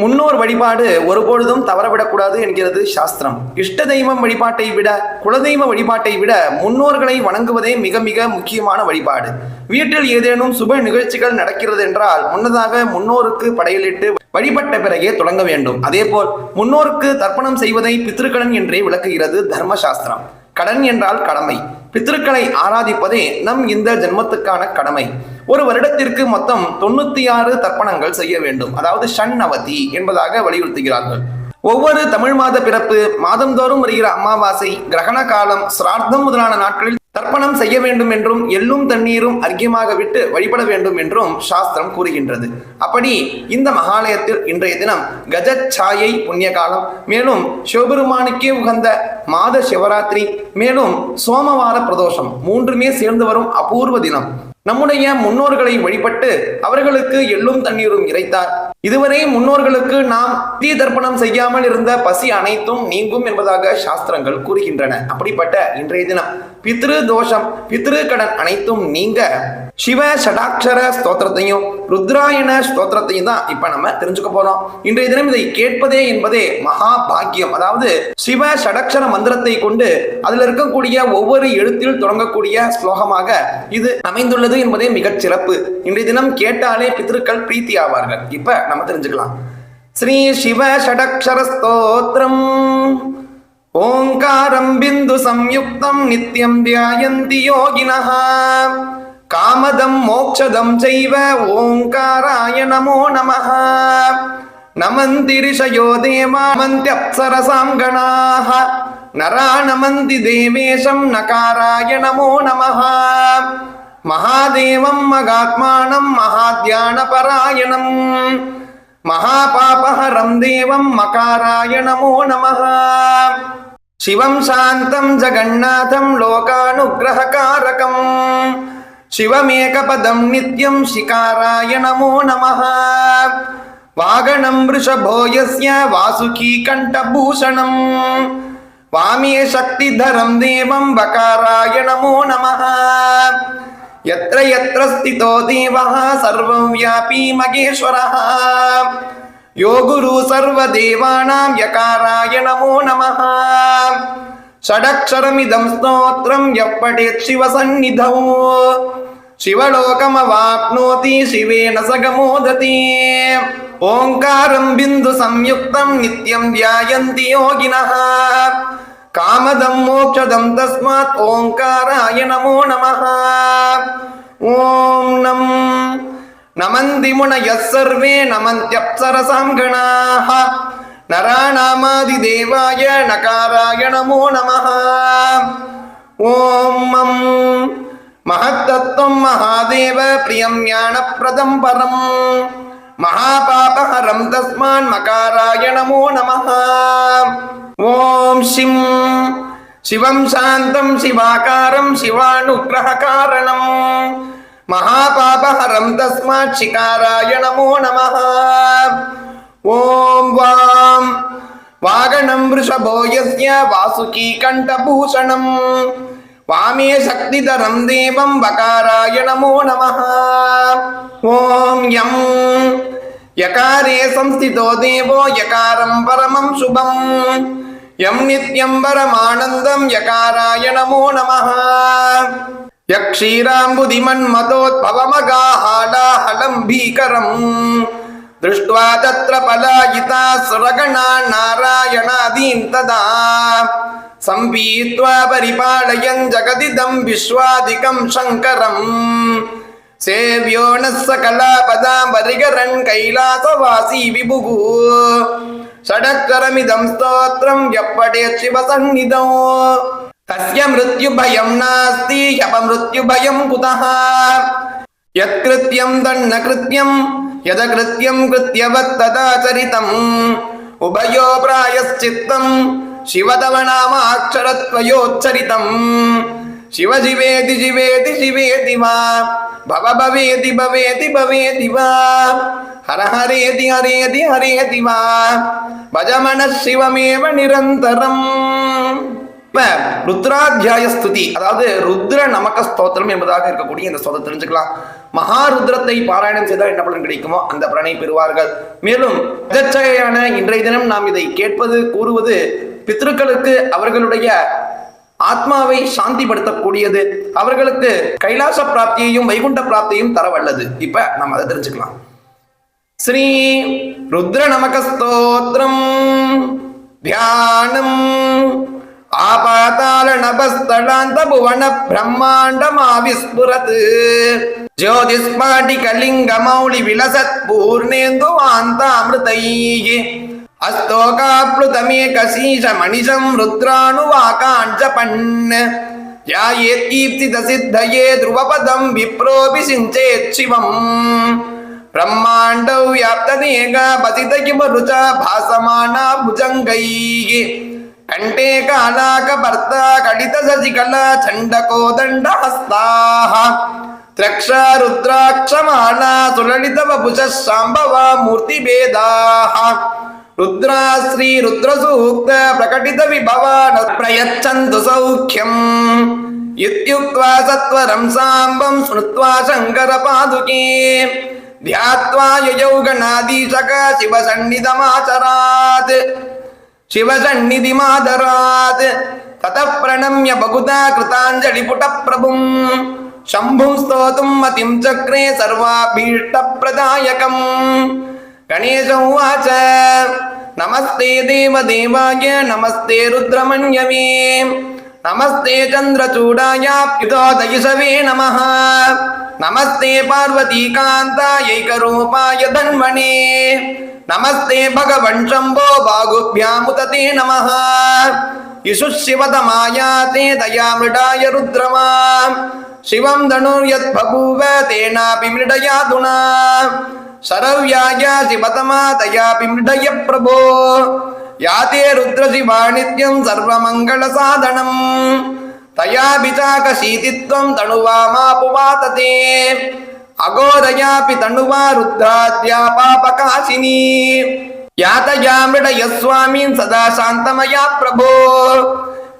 முன்னோர் வழிபாடு ஒருபொழுதும் தவறவிடக்கூடாது என்கிறது சாஸ்திரம். இஷ்ட தெய்வம் வழிபாட்டை விட குலதெய்வ வழிபாட்டை விட முன்னோர்களை வணங்குவதே மிக மிக முக்கியமான வழிபாடு. வீட்டில் ஏதேனும் சுப நிகழ்ச்சிகள் நடக்கிறது என்றால் முன்னதாக முன்னோருக்கு படையலிட்டு வழிபட்ட பிறகே தொடங்க வேண்டும். அதேபோல் முன்னோருக்கு தர்ப்பணம் செய்வதை பித்திருக்கடன் என்றே விளக்குகிறது தர்மசாஸ்திரம். கடன் என்றால் கடமை. பித்திருக்களை ஆராதிப்பதே நம் இந்த ஜென்மத்துக்கான கடமை. ஒரு வருடத்திற்கு மொத்தம் தொண்ணூத்தி ஆறு தர்ப்பணங்கள் செய்ய வேண்டும். அதாவது ஷண்ணவதி என்பதாக வலியுறுத்துகிறார்கள். ஒவ்வொரு தமிழ் மாத பிறப்பு மாதந்தோறும் வருகிற அமாவாசை கிரகண காலம் சிரார்த்தம் முதலான நாட்களில் தர்ப்பணம் செய்ய வேண்டும் என்றும் எள்ளும் தண்ணீரும் அர்க்கியமாக விட்டு வழிபட வேண்டும் என்றும் சாஸ்திரம் கூறுகின்றது. அப்படி இந்த மகாலயத்தில் இன்றைய தினம் கஜச்சாயை புண்ணிய காலம் மேலும் சிவபெருமானுக்கே உகந்த மாத சிவராத்திரி மேலும் சோமவார பிரதோஷம் மூன்றுமே சேர்ந்து வரும் அபூர்வ தினம். நம்முடைய முன்னோர்களை வழிபட்டு அவர்களுக்கு எள்ளும் தண்ணீரும் இறைத்தார். இதுவரை முன்னோர்களுக்கு நாம் தீ தர்ப்பணம் செய்யாமல் இருந்த பசி அனைத்தும் நீங்கும் என்பதாக சாஸ்திரங்கள் கூறுகின்றன. அப்படிப்பட்ட இன்றைய தினம் பித்ரு தோஷம் பித்ரு கடன் அனைத்தும் நீங்க. சிவ சடாட்சர ஸ்தோத்திரத்தையும் ருத்ராயண ஸ்தோத்திரத்தையும் தான் இப்ப நம்ம தெரிஞ்சுக்க போறோம். இன்றைய தினம் இதை கேட்பதே என்பதே மகா பாக்கியம். அதாவது சிவ ஷடக்ஷர மந்திரத்தை கொண்டு அதுல இருக்கக்கூடிய ஒவ்வொரு எழுத்தில் தொடங்கக்கூடிய ஸ்லோகமாக இது அமைந்துள்ளது என்பதே மிகச் சிறப்பு. இன்றைய தினம் கேட்டாலே பித்ருக்கள் பிரீத்தி ஆவார்கள். இப்ப நம்ம தெரிஞ்சுக்கலாம். ஸ்ரீ சிவ ஷடக்ஷர ஸ்தோத்திரம். ஓங்காரம் பிந்து சம்யுக்தம் நித்தியம் தியாயந்தி யோகினः காமதம் மோக்ஷதம் செய்வ ஓங்காராய நமோ நமः நமந்தி ரிஷயோ தேவா நமந்தி அப்சரசாம் கணாः நரா நமந்தி தேவேஷம் நகாராய நமோ நமः மகாதேவம் மகாத்மானம் மகாத்யான பராயணம் மகாபாபஹரம் தேவம் மகாராய நமோ நமः சிவம் சாந்தம் ஜகநாதம் லோகானுகிரகாரகம் சிவமேகபதம் நித்யம் சிகாராய நமோ நமः வாகனம் ரிஷபோ வாசுகி கண்டபூஷணம். வாமே சக்திதரம் தேவம் வகாராய நமோ நமः यत्र यत्र स्थितो देवः सर्वं व्यापी मगेश्वरः यो गुरु सर्वदेवानां यकाराय नमो नमः षडक्षरमिदं स्तोत्रं यः पठेत् शिवसन्निधौ शिवलोकमवाप्नोति शिवेन स गमोदति ओङ्कारं बिन्दुसंयुक्तं नित्यं ध्यायन्ति योगिनः कामदं मोक्षदं तस्मात् ओङ्काराय नमो नमः ஓம் நம் நமந்திமுனய சர்வே நமந்தியப்சரசாம் கணாஹ நராணாமாதி தேவாய நகாராய நமோ நம ஓம் மம் மகத்தத்துவம் மகாதேவ பிரியம் ஞானப்பிரதம் பரம். மகாபாபஹரம் தஸ்மான் மகாராய நமோ நம ஓம் சிம் சிவம் சாந்தம் சிவாகாரம் சிவானுகிரக காரணம் மகாபாபஹரம் தஸ்மாத் சிகாராய நமோ நம ஓம் வாம். வாகனம் ரிஷபோயஸ்ய வாசுகி கண்டபூஷணம். வாமே சக்திதரம் தேவம் வகாராய நமோ நம ஓம் யம். யகாரே சம்ஸ்திதோ தேவோ யகாரம் பரமம் சுபம். यं नित्यं परमानन्दं यकाराय नमो नमः यक्षीराम्बुधिमन्मतोद्भवमगाहालाहलं भीकरम् दृष्ट्वा तत्र पलायिता सुरगणा नारायणादीन् तदा सम्पीत्वा परिपालयन् जगदिदं विश्वादिकं शङ्करम् सेव्यो नः सकलापदाम्बरिगरन् कैलासवासी विभुः षडक्षरमिदं स्तोत्रं यः पठेत् शिवसन्निधौ तस्य मृत्युभयं नास्ति ह्यपमृत्युभयं कुतः यत्कृत्यं तन्न कृत्यं यदकृत्यं कृत्यवत् तदा चरितम् उभयो प्रायश्चित्तं शिव तव नामाक्षरत्वयोच्चरितम् சிவ ஜிவேதி ஜிவேதி ஜிவேதி வா. பவ பவேதி பவேதி பவேதி வா. ஹரஹரேதி ஹரேதி ஹரேதி வா. பஜமன சிவமேவ நிரந்தரம். ருத்ராத்தியாய ஸ்துதி. அதாவது ருத்ர நமக்க ஸ்தோத்திரம் என்பதாக இருக்கக்கூடிய இந்த ஸ்தோத்திரம் தெரிஞ்சுக்கலாம். மகாருத்ரத்தை பாராயணம் செய்தால் என்ன பலன் கிடைக்குமோ அந்த பலனை பெறுவார்கள். மேலும் நிஜச்சகையான இன்றைய தினம் நாம் இதை கேட்பது கூறுவது பித்ருக்களுக்கு அவர்களுடைய ஆத்மாவை சாந்திப்படுத்தக்கூடியது. அவர்களுக்கு கைலாச பிராப்தியையும் வைகுண்ட பிராப்தியும் தர வல்லது. இப்ப நம்ம அதை தெரிஞ்சுக்கலாம். ஸ்ரீ ருத்ர நமகஸ்தோத்திரம் தியானம். ஆபாதாள நபஸ்தடாந்த புவன பிரம்மாண்டம் ஆவிஸ்புரது ஜோதிஸ்மாடி கலிங்க மௌலி விலசத் பூர்ணேந்து ஆந்த அமிர்தையே అస్తోకాప్లుతమేకశీషమణిషం రుద్రాణువాకాంజపన్ ధ్యాయేత్కీర్తిదసిద్ధయే ధ్రువపదం విప్రోపి సించేత్ శివం బ్రహ్మాండౌ వ్యాప్తనేగా పతితకిమరుచ భాసమానా భుజంగై కంఠే కాలాక భర్త కడిత సజికల చండకోదండ హస్తా త్రక్ష సులలిత వపుష मूर्तिभेदाः रुद्रा श्रीरुद्रसूक्त प्रकटितविभवा न प्रयच्छन्तु सौख्यम् इत्युक्त्वा सत्वरं साम्बं स्मृत्वा शङ्करपादुके ध्यात्वा ययौ गणाधीशक शिवसन्निधमाचरात् शिवसन्निधिमादरात् ततः प्रणम्य बहुधा कृताञ्जलिपुटप्रभुम् शम्भुं स्तोतुं मतिं चक्रे सर्वाभीष्टप्रदायकम् गणेश उवाच नमस्ते देवदेवाय, नमस्ते रुद्रमण्यवे नमस्ते चन्द्रचूडायाप्युतोदयिषवे नमः। नमस्ते पार्वतीकान्तायैकरूपाय धन्वणे नमस्ते भगवन् शम्भो बाहुभ्यामुत ते नमः। यशुः शिवतमायाते दयामृडाय रुद्रमा। शिवं धनुर्यद्बभूव तेनापि मृडयाधुना சரவ்யாயாசி மதமாதயா பிம்டய பிரபோ. யாதே ருத்ரசி வாணித்யம் சர்வமங்கள சாதனம். தயாபிதாக சீதித்வம் தனுவாமா புவாததே அகோதயாபி தனுவா ருத்ராத்யா பாபகாசினி. யாதயாமிடய சுவாமீன் சதா சாந்தமயா பிரபோ.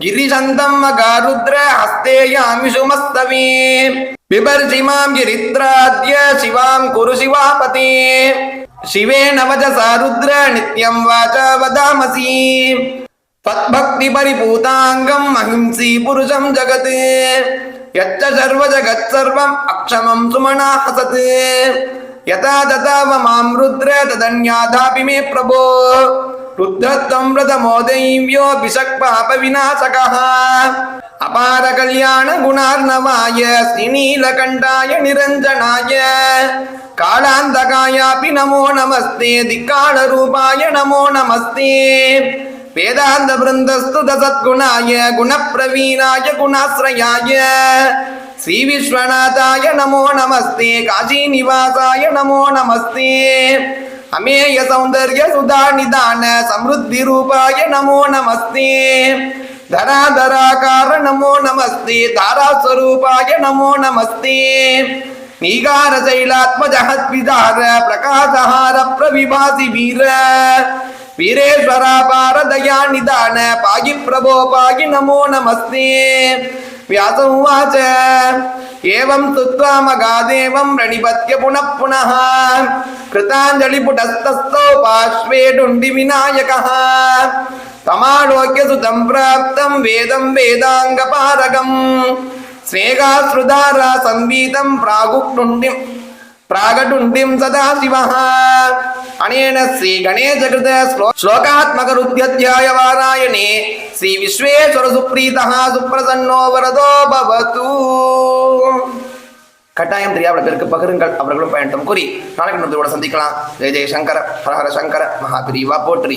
गिरिशन्तं मगारुद्र हस्ते यामिषु मस्तवे बिभर्षि मां गिरित्राद्य शिवां कुरु शिवापते शिवेन वचसा रुद्र नित्यं वाचा वदामसि त्वद्भक्तिपरिपूताङ्गम् अहिंसी पुरुषं जगत् यच्च सर्वजगत्सर्वम् अक्षमं सुमना हसत् यथा तथा मां रुद्र तदन्याधापि मे प्रभो ருத்ரதம்ரதமோதைவ்யோபிசக்பாபவிநாசகः அபார கல்யாண குணார்ணவாய ஸ்ரீநீலகண்டாய நிரஞ்சனாய காலாந்தகாயாபி நமோ நமஸ்தே திக்காள ரூபாய நமோ நமஸ்தே வேதாந்த பிருந்தஸ்து தசத்குணாய குணப்பிரவீணாய குணாசிரயாய ஸ்ரீ விஸ்வநாதாய நமோ நமஸ்தே காஷி நிவாசாய நமோ நமஸ்தே ಅಮೇಯ ಸೌಂದರ್ಯ ಸುಧಾ ನಿಧಾನ ಸಮೃದ್ಧಿ ರೂಪಾಯ ನಮೋ ನಮಸ್ತೆ ಧರಾಧರಾಕಾರ ನಮೋ ನಮಸ್ತೆ ಧಾರಾ ಸ್ವರೂಪಾಯ ನಮೋ ನಮಸ್ತೆ ನೀಗಾರ ಶೈಲಾತ್ಮಜ ಹದ್ವಿಧಾರ ಪ್ರಕಾಶಹಾರ ಪ್ರವಿಭಾಸಿ ವೀರ ವೀರೇಶ್ವರ ಪಾರದಯಾ ನಿಧಾನ ಪಾಗಿ ಪ್ರಭೋ ಪಾಗಿ ನಮೋ ನಮಸ್ತೆ ವ್ಯಾಸ ಉಚ ಏವಂ ಸ್ತುತ್ವಾ ಮಗಾದೇವಂ ರಣಿಪತ್ಯ ಪುನಃ ಪುನಃ కృతాంజలి కృతాంజలిపుటస్తస్థో పార్శ్వేడుండి వినాయక. తమాలోక్య సుతం ప్రాప్తం వేదం వేదాంగ పారగం. స్నేహాశ్రుధారా సంగీతం ప్రాగుక్టుండి ప్రాగటుండిం సదా శివ. అనేన శ్రీ గణేశ కృత శ్లోకాత్మక రుద్ధ్యధ్యాయ వారాయణే శ్రీ విశ్వేశ్వర సుప్రీత సుప్రసన్నో వరదో భవతు. கட்டாயம் தெரியாத பேருக்கு பகிருங்கள் அவர்களும் பயணம் கூறி நாளைக்கு சந்திக்கலாம். ஜெய ஜெய சங்கர ஹரஹர சங்கர மகாபிரிவா போற்றி.